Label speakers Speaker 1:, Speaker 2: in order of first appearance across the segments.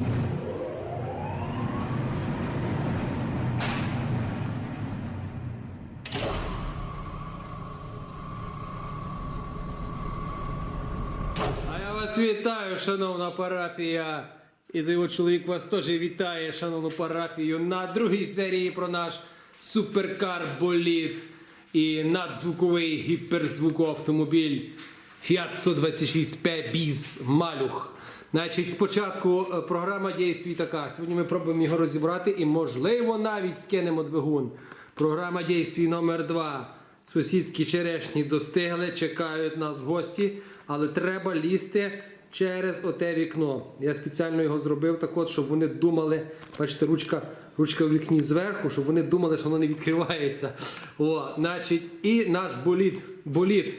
Speaker 1: А я вас вітаю, шановна парафія. І його чоловік вас теж вітає, шановну парафію, на другій серії про наш суперкар боліт і надзвуковий гіперзвукоавтомобіль Fiat 126 P Біз Малюх. Значить, спочатку е, програма дійствій така. Сьогодні ми пробуємо його розібрати і, можливо, навіть скинемо двигун. Програма дійствій номер 2 Сусідські черешні достигли, чекають нас в гості, але треба лізти через оте вікно. Я спеціально його зробив так от, щоб вони думали, бачите, ручка, ручка в вікні зверху, щоб вони думали, що воно не відкривається. О, значить, і наш боліт. боліт.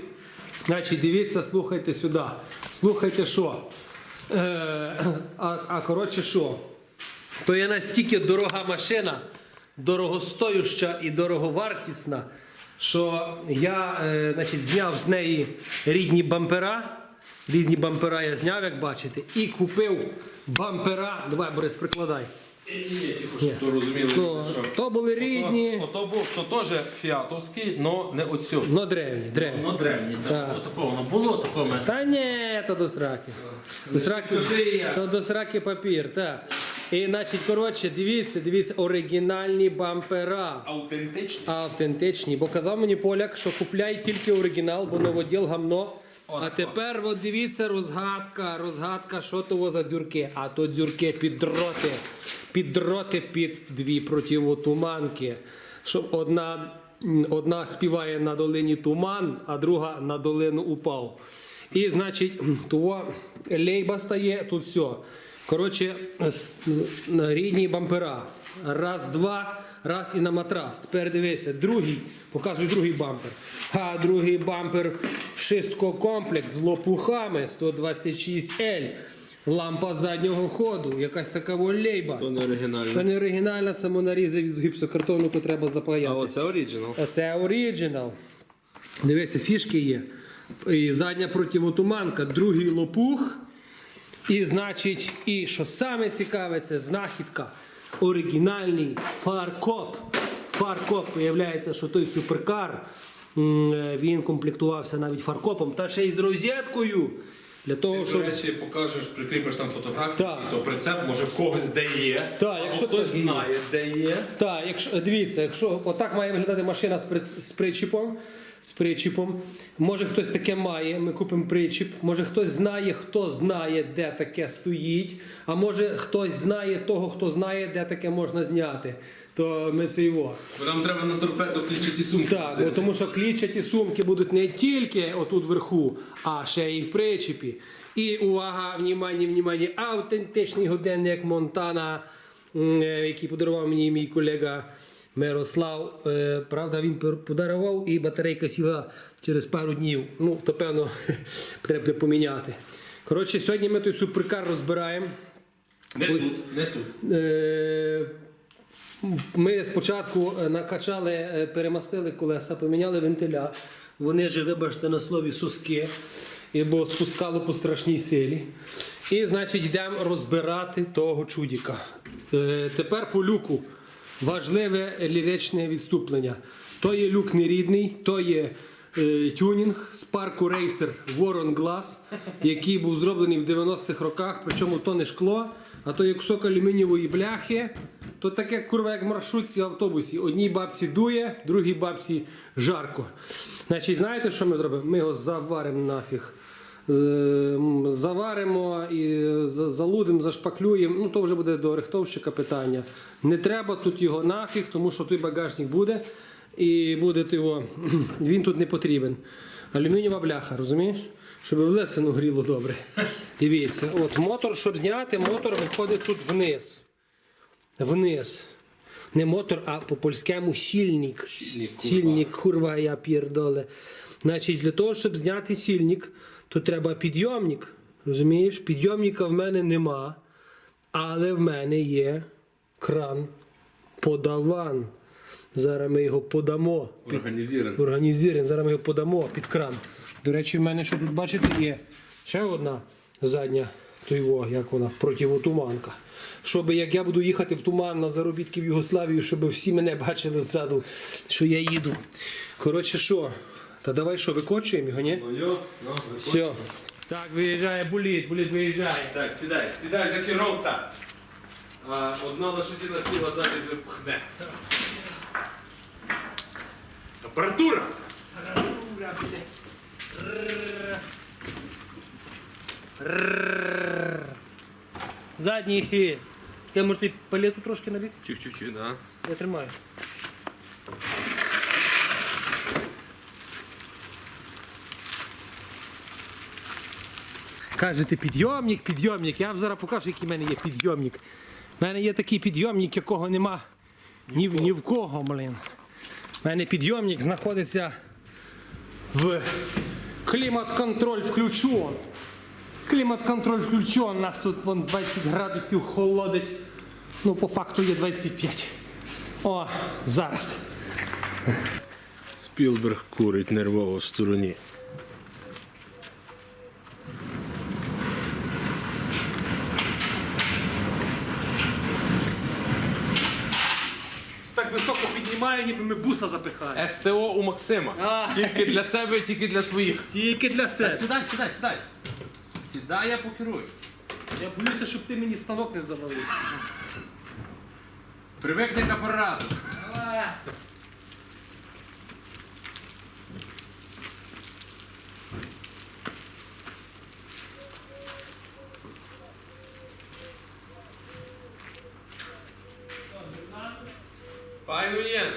Speaker 1: Значить, дивіться, слухайте сюди. Слухайте, що. Е, а, а коротше, що? То є настільки дорога машина, дорогостоюща і дороговартісна, що я е, значить, зняв з неї рідні бампера. Різні бампера я зняв, як бачите, і купив бампера. Давай, Борис, прикладай.
Speaker 2: Ні, щоб то розуміли,
Speaker 1: То,
Speaker 2: що.
Speaker 1: то були рідні,
Speaker 2: Ото, ото був, то теж фіатовський, но не оцю.
Speaker 1: но древні. древні.
Speaker 2: Ну, древній,
Speaker 1: Так.
Speaker 2: так. Такого воно було, такого мене.
Speaker 1: Та ні, то до сраки. До сраки, то до сраки папір, так. І значить, коротше, дивіться, дивіться, оригінальні бампера.
Speaker 2: Автентичний.
Speaker 1: Автентичні. Бо казав мені поляк, що купляй тільки оригінал, бо новоділ гамно. А тепер от дивіться розгадка, розгадка, що то за дзюрки. А то дзюрки під дроти. Під дроти під дві противотуманки. Щоб одна, одна співає на долині туман, а друга на долину упав. І значить, того лейба стає, тут все. Коротше, рідні бампера. Раз, два, раз і на матрас. Тепер дивися, другий, показую другий бампер. А другий бампер в шистко комплект з лопухами 126L. Лампа заднього ходу, якась така волейба.
Speaker 3: То не оригінальне.
Speaker 1: Це не оригінальна самонаріза від гіпсокартону, яку треба запаяти.
Speaker 3: А оце оригінал.
Speaker 1: Оце оригінал. Дивися, фішки є. І задня противотуманка, другий лопух. І значить, і що саме цікаве, це знахідка. Оригінальний фаркоп. Фаркоп виявляється, що той суперкар е, він комплектувався навіть фаркопом, та ще й з розеткою. Для того,
Speaker 2: До
Speaker 1: щоб.
Speaker 2: речі, покажеш, прикріпиш там фотографію,
Speaker 1: Так.
Speaker 2: то прицеп, може в когось де є.
Speaker 1: Так, якщо
Speaker 2: хтось знає, де є.
Speaker 1: Так, якщо дивіться, якщо отак має виглядати машина з, при, з причіпом, з причіпом. Може хтось таке має, ми купимо причіп. Може хтось знає, хто знає, де таке стоїть. А може хтось знає того, хто знає, де таке можна зняти. То ми це його.
Speaker 2: Бо нам треба на торпеду клічити сумки.
Speaker 1: Так, бо тому що клітчаті сумки будуть не тільки отут вверху, а ще й в причепі. І увага, внімання, внімання, автентичний годинник Монтана, е, який подарував мені мій колега Мирослав. Е, Правда, він подарував і батарейка сіла через пару днів. Ну, то певно, треба поміняти. Коротше, сьогодні ми той суперкар розбираємо.
Speaker 2: Не тут, не тут.
Speaker 1: Е, Ми спочатку е, накачали, перемастили колеса, поміняли вентиля. Вони ж, вибачте, на слові суски, і бо спускало по страшній силі. І, значить, йдемо розбирати того чудіка. Тепер по люку. Важливе ліричне відступлення. То є люк нерідний, то є е, тюнінг з парку Racer Warren Glass, який був зроблений в 90-х роках, причому то не шкло, а то є кусок алюмінієвої бляхи. То таке курва, як маршрутці в автобусі. Одній бабці дує, другій бабці жарко. Значить, знаєте, що ми зробимо? Ми його заваримо нафіг. Заваримо і залудимо, зашпаклюємо. Ну, то вже буде до рихтовщика питання. Не треба тут його нафіг, тому що той багажник буде. І буде його. Він тут не потрібен. Алюмінієва бляха, розумієш? Щоб в лесину гріло добре. Дивіться, от мотор, щоб зняти, мотор виходить тут вниз. Вниз. Не мотор, а по-польському сільник.
Speaker 2: Сільник, курва.
Speaker 1: Сільник, курва, я пірдоле. Значить, для того, щоб зняти сільник, то треба підйомник. Розумієш? Підйомника в мене нема, але в мене є кран подаван. Зараз ми його подамо. Під...
Speaker 2: Організірований.
Speaker 1: Зараз ми його подамо під кран. До речі, в мене що тут бачите є ще одна задня то його, як вона, противотуманка. Щоб як я буду їхати в туман на заробітки в Югославію, щоб всі мене бачили ззаду, що я їду. Коротше, що? Та давай що, викочуємо його, ні?
Speaker 2: Ну ну,
Speaker 1: Все. Так, виїжджає буліт, буліт виїжджає.
Speaker 2: Так, сідай, сідай за керовця. А одна лошадина сіла ззаді пхне. Апаратура!
Speaker 1: Задній хід. Я може ти палету трошки набіг?
Speaker 2: Чих-чих-чих, да.
Speaker 1: Я тримаю. Кажете, підйомник, підйомник. Я вам зараз покажу, який в мене є підйомник. У мене є такий підйомник, якого нема ні, в- ні в кого, блин. У мене підйомник знаходиться в клімат-контроль включен. Клімат-контроль включен. У нас тут вон 20 градусів холодить. Ну, по факту є 25. О, зараз.
Speaker 2: Спілберг курить нервово в стороні.
Speaker 1: Ніби ми буса запихаємо.
Speaker 2: СТО у Максима.
Speaker 1: А.
Speaker 2: Тільки для себе, тільки для своїх.
Speaker 1: Тільки для себе.
Speaker 2: Сідай, сідай, сідай. Сідай, я покерую.
Speaker 1: Я боюся, щоб ти мені станок не завалив.
Speaker 2: Привикни к апарату. Файно є.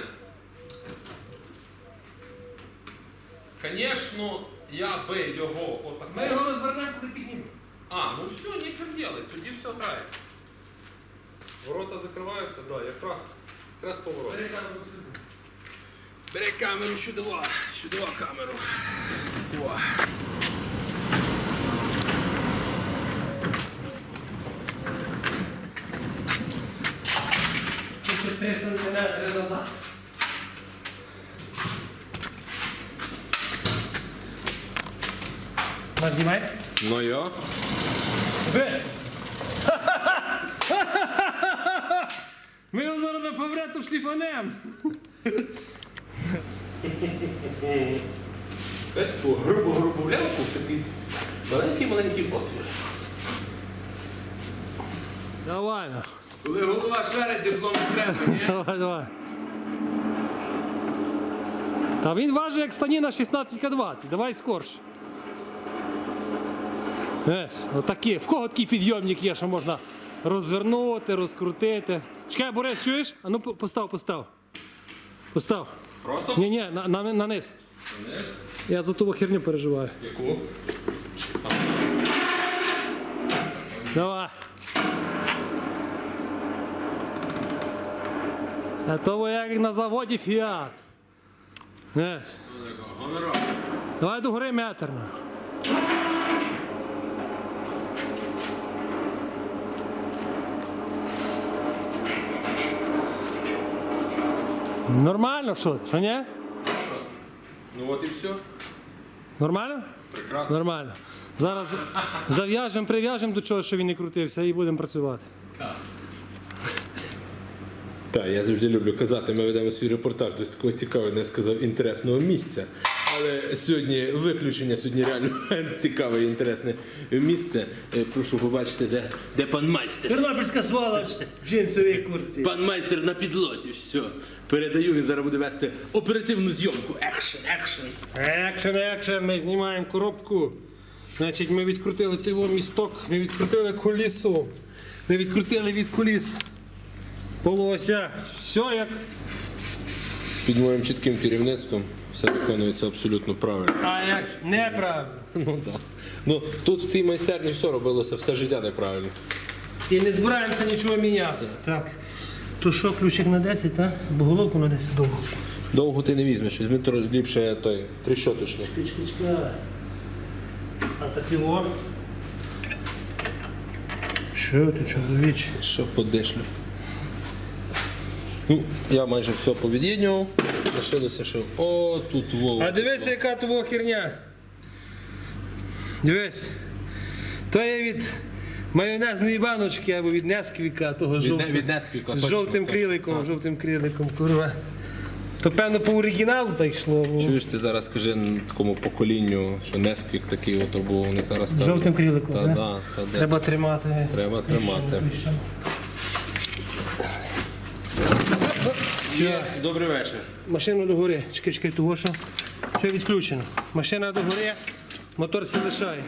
Speaker 2: Звісно, я би його отак.
Speaker 1: Ми його розвернемо, коли піднімемо.
Speaker 2: А, ну все, нічого делать, тоді все грає. Ворота закриваються, да, якраз, якраз поворот. Бери камеру сюди, сюди камеру. О.
Speaker 1: Знімає?
Speaker 2: Ну я.
Speaker 1: Ви! Ми його зараз на фаврету шліфанем.
Speaker 2: Бачиш, таку грубу-грубу лямку в такий маленький-маленький отвір.
Speaker 1: Давай. ну.
Speaker 2: Коли голова шарить, диплом не треба, ні?
Speaker 1: Давай, давай. Та він важить як станіна 16К20. Давай скорше. Отакі. В кого такий підйомник є, що можна розвернути, розкрутити. Чекай, Борис, чуєш? А ну постав, постав. Постав.
Speaker 2: Просто
Speaker 1: Ні, ні, на, на, на низ.
Speaker 2: вниз.
Speaker 1: Я за ту херню переживаю.
Speaker 2: Яку?
Speaker 1: Давай. А то ви як на заводі Фіат.
Speaker 2: Гонорар.
Speaker 1: Давай до гори метр. Нормально, що? ти, Що ні?
Speaker 2: Ну от і все.
Speaker 1: Нормально?
Speaker 2: Прекрасно.
Speaker 1: Нормально. Зараз зав'яжемо, прив'яжемо до чого, що він не крутився, і будемо працювати.
Speaker 2: Так, я завжди люблю казати, ми ведемо свій репортаж до такого цікавого, не сказав, інтересного місця. Але сьогодні виключення, сьогодні реально цікаве і інтересне місце. Е, Прошу побачити, де, де пан майстер.
Speaker 1: Тернопільська свалач в джинсовій курці.
Speaker 2: Пан майстер на підлозі, все. Передаю, він зараз буде вести оперативну зйомку. Екшен, екшен.
Speaker 1: Екшен, екшен, ми знімаємо коробку. Значить, ми відкрутили тиво місток, ми відкрутили колісо, ми відкрутили від коліс. Полося. Все як.
Speaker 2: Під моїм чітким керівництвом все виконується абсолютно правильно.
Speaker 1: А як неправильно.
Speaker 2: Ну так. Ну тут в цій майстерні все робилося все життя неправильно.
Speaker 1: І не збираємося нічого міняти. Так. То що, ключик на 10, так? Бо головку на 10 довго.
Speaker 2: Довго ти не візьмеш, візьми тро- ліпше той трещоточний.
Speaker 1: Чекай. А такі о. Що ти, чоловіче?
Speaker 2: Що подишлю. Ну, я майже все повід'єднював. Лишилося, що о, тут Вова.
Speaker 1: А дивися, яка того херня. Дивись. То є від Майонезної баночки або від Несквіка, того жовтого.
Speaker 2: від Несквіка,
Speaker 1: З жовтим
Speaker 2: точно.
Speaker 1: криликом, жовтим криликом, курва. То певно по оригіналу так йшло. бо-
Speaker 2: Чуєш, ти зараз скажи такому поколінню, що Несквік такий, ото був, вони зараз кажуть.
Speaker 1: Жовтим криликом,
Speaker 2: Та,
Speaker 1: да?
Speaker 2: да, та, де.
Speaker 1: Треба тримати.
Speaker 2: Треба тримати. Є. Добрий вечір.
Speaker 1: Машину до гори. Чекай, чекай, того що. Все відключено. Машина до гори, мотор се лишає.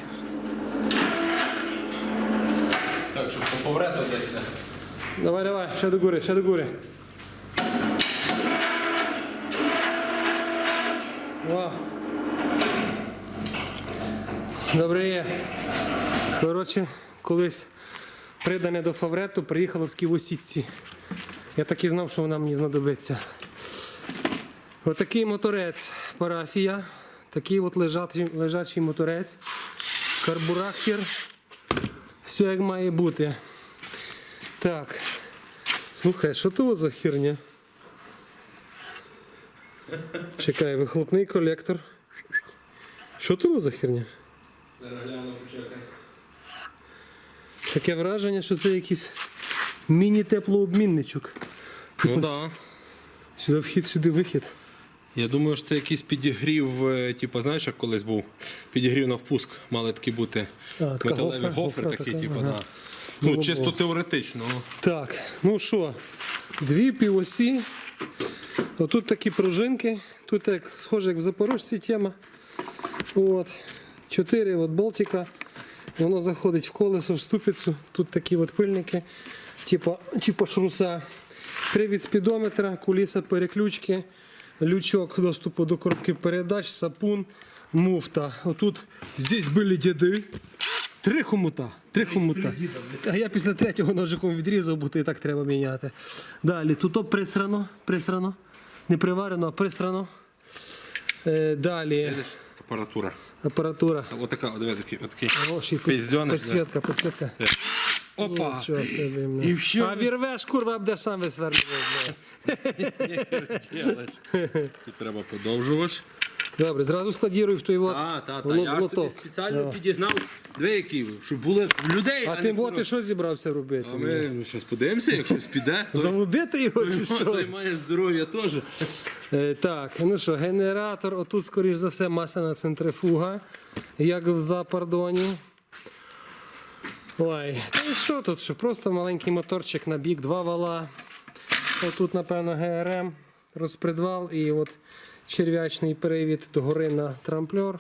Speaker 2: Так, щоб по десь.
Speaker 1: Давай, давай, ще до гори, ще до гори. О. Добре є. Коротше, колись придане до фавориту приїхало в такій осітці. Я так і знав, що вона мені знадобиться. Отакий моторець парафія. Такий от лежачий, лежачий моторець. Карбурахер. Все як має бути. Так. Слухай, що то за херня? Чекай, вихлопний колектор. Що то за херня? Таке враження, що це якийсь міні-теплообмінничок.
Speaker 2: Ну. Да.
Speaker 1: Сюди вхід, сюди вихід.
Speaker 2: Я думаю, що це якийсь підігрів, е, типу, знаєш, як колись був підігрів на впуск, мали такі бути
Speaker 1: А, така
Speaker 2: металеві
Speaker 1: гофра,
Speaker 2: гофри,
Speaker 1: гофра
Speaker 2: такі,
Speaker 1: така,
Speaker 2: типу,
Speaker 1: ага.
Speaker 2: да. Ну, чисто теоретично.
Speaker 1: Так, ну що, дві півосі. Отут такі пружинки. Тут як схоже, як в Запорожці тема. От. Чотири от болтика. Воно заходить в колесо, в ступицю. Тут такі от пильники, типу, типу шруса. Привід спідометра, куліса переключки, лючок доступу до коробки передач, сапун, муфта. Отут здесь були діди. Три хомута. Три хомута. А я після третього ножиком відрізав, бо то і так треба міняти. Далі, тут присрано, присрано. Не приварено, а присрано. Е, далі
Speaker 2: апаратура.
Speaker 1: апаратура.
Speaker 2: Отака, отакий. Пиздьониш,
Speaker 1: підсвітка, підсвітка.
Speaker 2: Опа!
Speaker 1: Нічого собі, бля.
Speaker 2: І все.
Speaker 1: А вірвеш, курва, будеш сам висвернути.
Speaker 2: Тут треба подовжувач.
Speaker 1: Добре, зразу складіруй в той вот.
Speaker 2: А, та, та.
Speaker 1: ло-
Speaker 2: Я ж тобі
Speaker 1: лоток.
Speaker 2: спеціально підігнав дві які, щоб були в людей.
Speaker 1: А
Speaker 2: не
Speaker 1: тим
Speaker 2: в
Speaker 1: от ти що зібрався робити?
Speaker 2: А ми ну, щось подивимося, якщо піде, то
Speaker 1: Залудити його чи що?
Speaker 2: той має здоров'я теж.
Speaker 1: Е, Так, ну що, генератор, отут, скоріш за все, масляна центрифуга, як в запардоні. Ой, та і що тут? Що просто маленький моторчик на бік, два вала. Отут, напевно, ГРМ, розпредвал і от черв'ячний перевід догори на трамплер.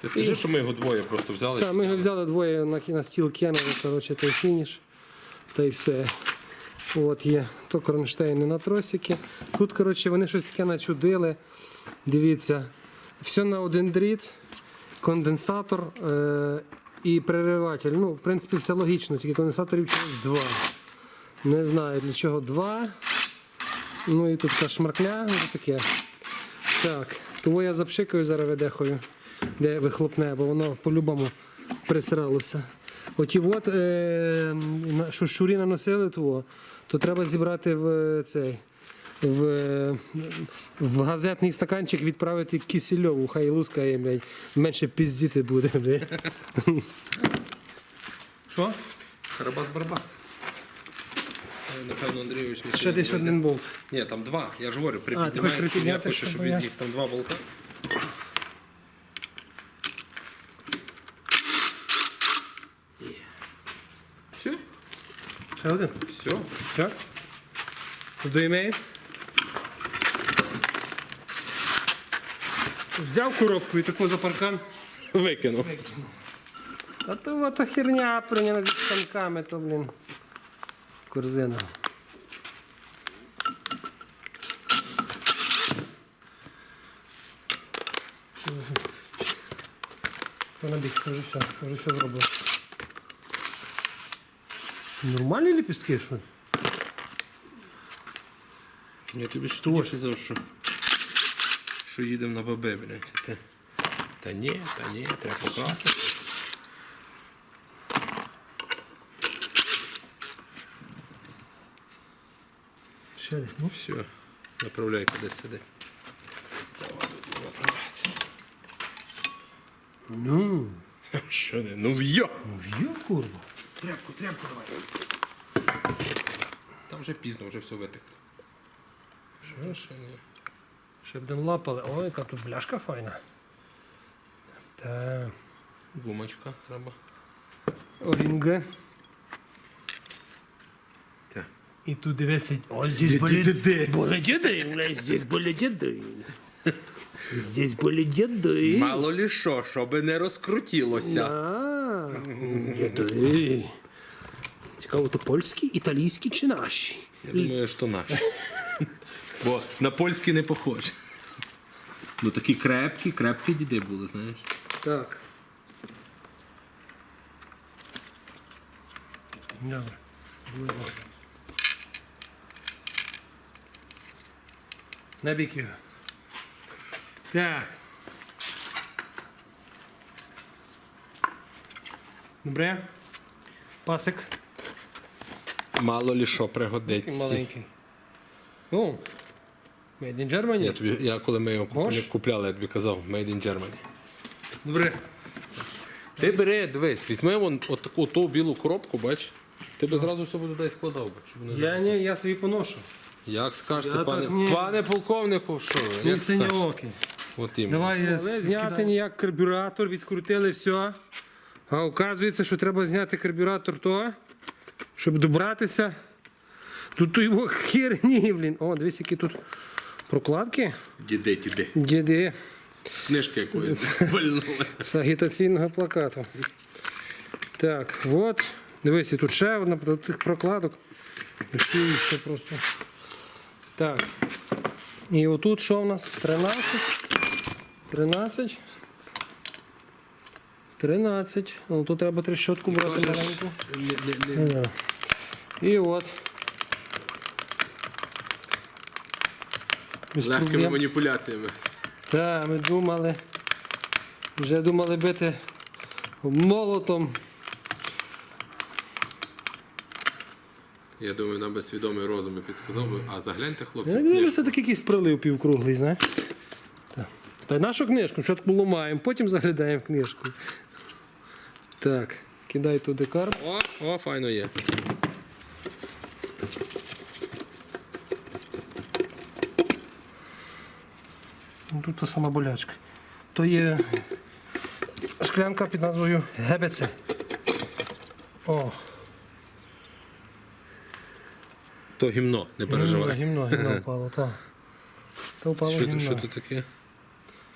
Speaker 2: Ти скажи, що ми його двоє просто взяли.
Speaker 1: Так, ми його взяли двоє на, на стіл кинули, коротше, той фініш. Та й все. От є то кронштейни на тросики. Тут, коротше, вони щось таке начудили. Дивіться, все на один дріт, конденсатор е- і перериватель. Ну, в принципі, все логічно, тільки конденсаторів чогось два. Не знаю для чого два. Ну і тут така шмаркля, ну таке. Так, того я запшикаю зараз ведехою, де вихлопне, бо воно по-любому присралося. Оті от, е, що щурі наносили того, то треба зібрати в е, цей. В, в газетний стаканчик відправити кисельову, хай лускає, блядь, менше піздіти буде, блядь. Що?
Speaker 2: Карабас-барабас. Е, Напевно, Андрійович
Speaker 1: Ще десь один болт.
Speaker 2: Ні, там два. Я ж говорю,
Speaker 1: ти хочеш
Speaker 2: припіднімай. Я
Speaker 1: припідняти,
Speaker 2: хочу,
Speaker 1: щоб
Speaker 2: щоб
Speaker 1: я-
Speaker 2: від їх там два болта. Все?
Speaker 1: Ще один.
Speaker 2: Все.
Speaker 1: Все? Здоїмеє? Взяв коробку і таку за паркан.
Speaker 2: Викинув.
Speaker 1: А то вот херня прийняла зі станками, то, блін. Корзина. Вона біг, вже все, вже все зробив. Нормальні ліпістки, що?
Speaker 2: Я тобі ж тоді казав, що, що їдемо на бабе, блядь. Та, та ні, та ні, треба покрасити.
Speaker 1: Ще ну?
Speaker 2: Все, направляй куди сиди.
Speaker 1: Ну.
Speaker 2: Що не? Ну йо!
Speaker 1: Йо, курва. Тряпку, тряпку давай.
Speaker 2: Там вже пізно, вже все витекло. Що ще ні?
Speaker 1: Ще будемо лапали. Ой, яка тут бляшка файна. Та
Speaker 2: Гумочка треба.
Speaker 1: орінге. І тут дивися, ось здесь були, діди, здесь були діди. Здесь були діди.
Speaker 2: Мало лі що, щоби не розкрутілося.
Speaker 1: Діди. Цікаво, то польські, італійські чи наші?
Speaker 2: Я думаю, що наші. Бо на польські не похоже. Ну такі крепкі, крепкі діди були, знаєш.
Speaker 1: Так. Добре. На бік його. Так. Добре. Пасик.
Speaker 2: Мало лі що
Speaker 1: Такий
Speaker 2: пригодиться.
Speaker 1: маленький. О. Made in Germany.
Speaker 2: Я, тобі, я коли ми його купля- купляли, я тобі казав, Made in Germany.
Speaker 1: Добре.
Speaker 2: Ти бери, дивись, візьми вон от таку ту білу коробку, бач. Ти би зразу все туди складав би. Щоб не
Speaker 1: Я ні, я собі поношу.
Speaker 2: Як скажете,
Speaker 1: Я
Speaker 2: пане,
Speaker 1: так ні.
Speaker 2: пане полковнику, що ви?
Speaker 1: Мій
Speaker 2: Як скажете?
Speaker 1: синьоокий.
Speaker 2: От іменно.
Speaker 1: Давай я зняти ніяк карбюратор, відкрутили все. А оказується, що треба зняти карбюратор того, щоб добратися. Тут то його херні, блін. О, дивись, які тут прокладки.
Speaker 2: Діди, діди.
Speaker 1: Діди
Speaker 2: З книжки якоїсь
Speaker 1: з агітаційного плакату. Так, от. Дивись, і тут ще одна до тих прокладок. Ще, просто. Так. І отут що в нас? 13. 13. 13. Ну тут треба трещотку брати маленьку. Да. І от.
Speaker 2: Легкими маніпуляціями.
Speaker 1: Так, ми думали. Вже думали бити молотом.
Speaker 2: Я думаю, нам би свідомий розум і підсказав би, а загляньте, хлопці,
Speaker 1: Я думаю,
Speaker 2: книжку.
Speaker 1: це такий якийсь прилив півкруглий, знаєш. Так. Та й нашу книжку, спочатку ламаємо, потім заглядаємо в книжку. Так, кидай туди карп.
Speaker 2: О, о, файно є.
Speaker 1: Тут та сама болячка. То є шклянка під назвою ГБЦ. О,
Speaker 2: То гімно, не переживай.
Speaker 1: Гімно, гімно впало, так. То впало
Speaker 2: Що,
Speaker 1: гімно.
Speaker 2: що тут таке?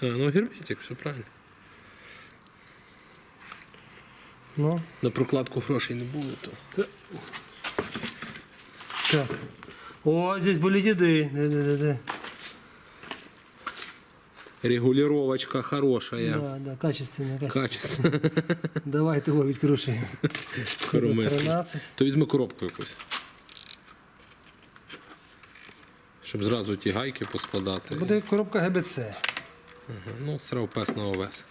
Speaker 2: А, ну герметик, все правильно.
Speaker 1: Ну,
Speaker 2: На прокладку грошей не було, то.
Speaker 1: так. О, здесь були діди. Де-де-де-де.
Speaker 2: Регулировочка хорошая.
Speaker 1: Да, да, качественно, качественно.
Speaker 2: Качество.
Speaker 1: Давай того. 13.
Speaker 2: То візьми коробку якусь. Щоб зразу ті гайки поскладати.
Speaker 1: Буде коробка ГБЦ.
Speaker 2: Ага, Ну, срав пес на овес.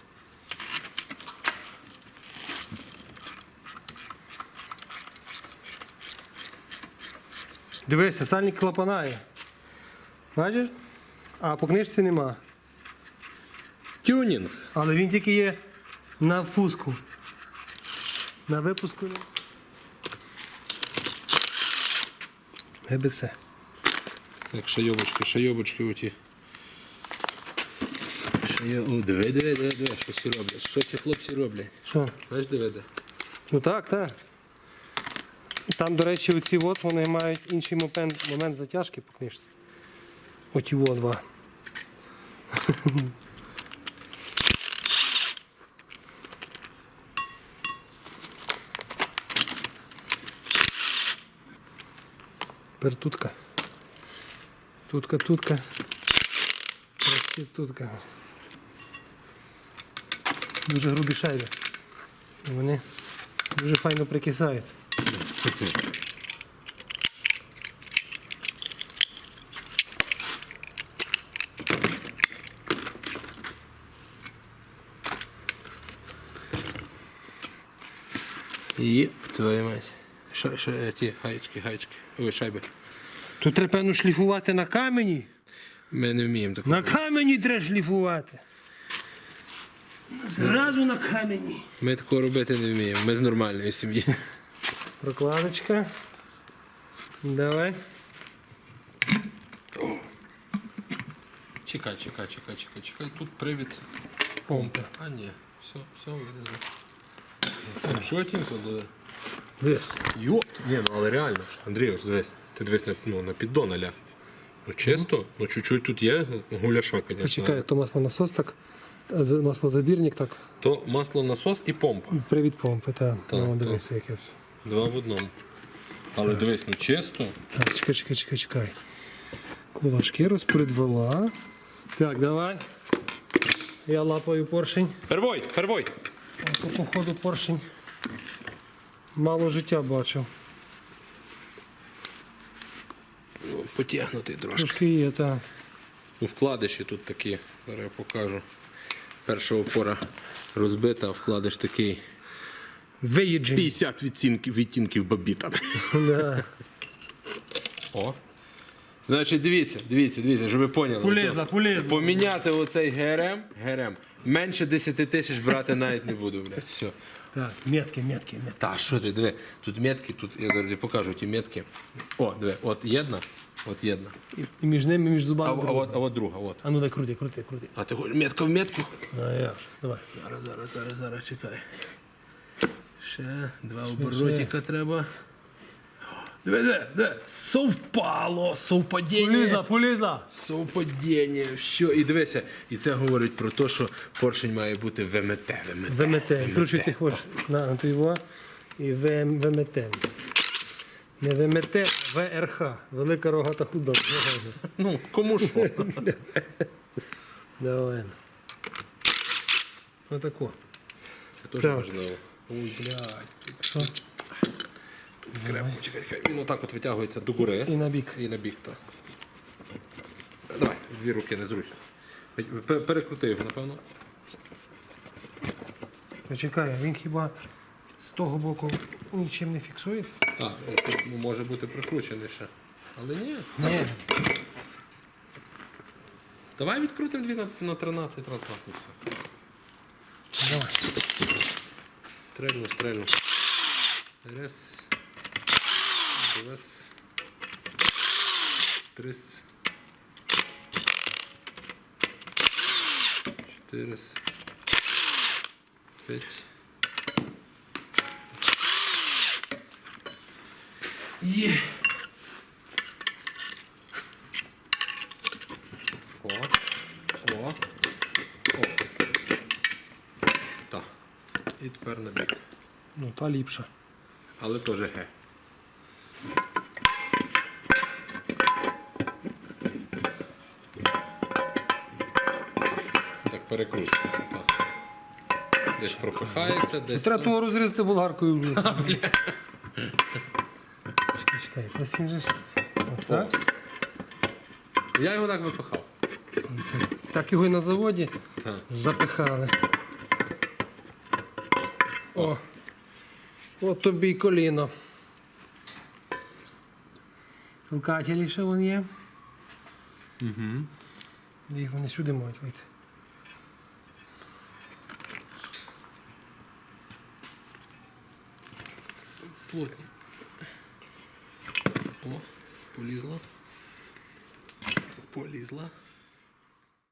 Speaker 1: Дивися, сальник клапанає. Бачиш? А по книжці нема.
Speaker 2: Тюнінг.
Speaker 1: Але він тільки є на впуску. На випуску. ГБЦ.
Speaker 2: Так, шайобочки, шайобочки оті. Шайо... О, диви, диви, диви, диви, що ці роблять. Що ці хлопці роблять?
Speaker 1: Що?
Speaker 2: Знаєш, диви, де?
Speaker 1: Ну так, так. Там, до речі, оці от вони мають інший момент, момент затяжки по книжці. Оті о два. Тепер тутка. Тутка, тутка. Проститутка. Дуже грубі шайби. І Вони дуже файно прикисають.
Speaker 2: Єп, твою мать. Що, що, е, ті гаєчки, гаєчки. Ой, шайби.
Speaker 1: Тут треба певно шліфувати на камені.
Speaker 2: Ми не вміємо такого.
Speaker 1: На камені треба шліфувати. Зразу на камені.
Speaker 2: Ми такого робити не вміємо. Ми з нормальної сім'ї.
Speaker 1: Прокладочка. Давай.
Speaker 2: Чекай, чекай, чекай, чекай, чекай. Тут привід.
Speaker 1: Помпа.
Speaker 2: А ні, все, все вилізло. Ну, Шотенько, да.
Speaker 1: Дивись.
Speaker 2: Йоп! Ні, ну але реально. Андрій, ось дивись, ти дивись на, ну, на піддон аля. Ну чисто, ну чуть-чуть тут є гуляша, звісно.
Speaker 1: Почекай, то маслонасос так, а маслозабірник так,
Speaker 2: То масло насос і помпа.
Speaker 1: привід помпи, так.
Speaker 2: Так,
Speaker 1: Ну, дивися, яке.
Speaker 2: Два в одному. Але дивись, ну чисто.
Speaker 1: Так, чекай, чекай, чекай, чекай. Кулачки розпредвела. Так, давай. Я лапаю поршень.
Speaker 2: Первой, первой.
Speaker 1: Походу поршень. Мало життя бачив.
Speaker 2: Ну, потягнутий трошки.
Speaker 1: Трошки є, так.
Speaker 2: Ну, вкладиші тут такі, зараз я покажу. Перша опора розбита, а вкладиш такий.
Speaker 1: Виїджень.
Speaker 2: 50 відтінків, відтінків бабіта.
Speaker 1: Да.
Speaker 2: О. Значить, дивіться, дивіться, дивіться, щоб ви поняли.
Speaker 1: Полізла,
Speaker 2: Ото
Speaker 1: полізла.
Speaker 2: Поміняти оцей ГРМ, ГРМ, менше 10 тисяч брати навіть не буду, блядь. Все.
Speaker 1: Так, метки, метки, метки.
Speaker 2: Та що ти, диви, тут метки, тут я зараз покажу ті метки. О, диви, от єдна, от єдна.
Speaker 1: І, і між ними, між
Speaker 2: А,
Speaker 1: зубами.
Speaker 2: а,
Speaker 1: друга.
Speaker 2: от, а от друга, от.
Speaker 1: А ну дай крути, крути, крути.
Speaker 2: А ти хочеш метка в метку?
Speaker 1: А я ж. Давай.
Speaker 2: Зараз, зараз, зараз, зараз, чекай. Ще два оборотика треба. Диви, диви, диви. Совпало, совпадіння.
Speaker 1: полізла.
Speaker 2: Совпадіння, що. І дивися, і це говорить про те, що поршень має бути ВМТ. ВМТ.
Speaker 1: ВМТ. Коротше, ти хочеш на на і ВМ, ВМТ. Не ВМТ, а ВРХ. Велика рогата худоба.
Speaker 2: Ну, кому що?
Speaker 1: Давай. Отако.
Speaker 2: Це теж
Speaker 1: Так.
Speaker 2: важливо. Ой, блядь.
Speaker 1: Що?
Speaker 2: Крепко, чекай, чекай. Він отак от витягується до гори.
Speaker 1: І на бік.
Speaker 2: І на бік, так. Давай, дві руки незручно. Перекрути його, напевно.
Speaker 1: Почекай, він хіба з того боку нічим не фіксується?
Speaker 2: А, тут може бути прикручений ще. Але ні.
Speaker 1: Ні.
Speaker 2: Давай відкрутимо дві на, на 13 раз. так.
Speaker 1: Давай.
Speaker 2: Стрельну, стрельну. Раз. Два. Три. Чотири. П'ять. Є. О. О. О. Так. І тепер на бік.
Speaker 1: Ну, та ліпша.
Speaker 2: Але теж Г. Так перекручується. Так. Десь пропихається, десь.
Speaker 1: Треба
Speaker 2: там.
Speaker 1: того розрізати болгаркою. Чекай, чекай, же. Отак.
Speaker 2: Я його так випихав.
Speaker 1: Так його і на заводі
Speaker 2: Так.
Speaker 1: запихали. О. От тобі й коліно. Толкателі ще вон є.
Speaker 2: Угу.
Speaker 1: І вони сюди мають вийти.
Speaker 2: Плотні. О, полізла. Полізла.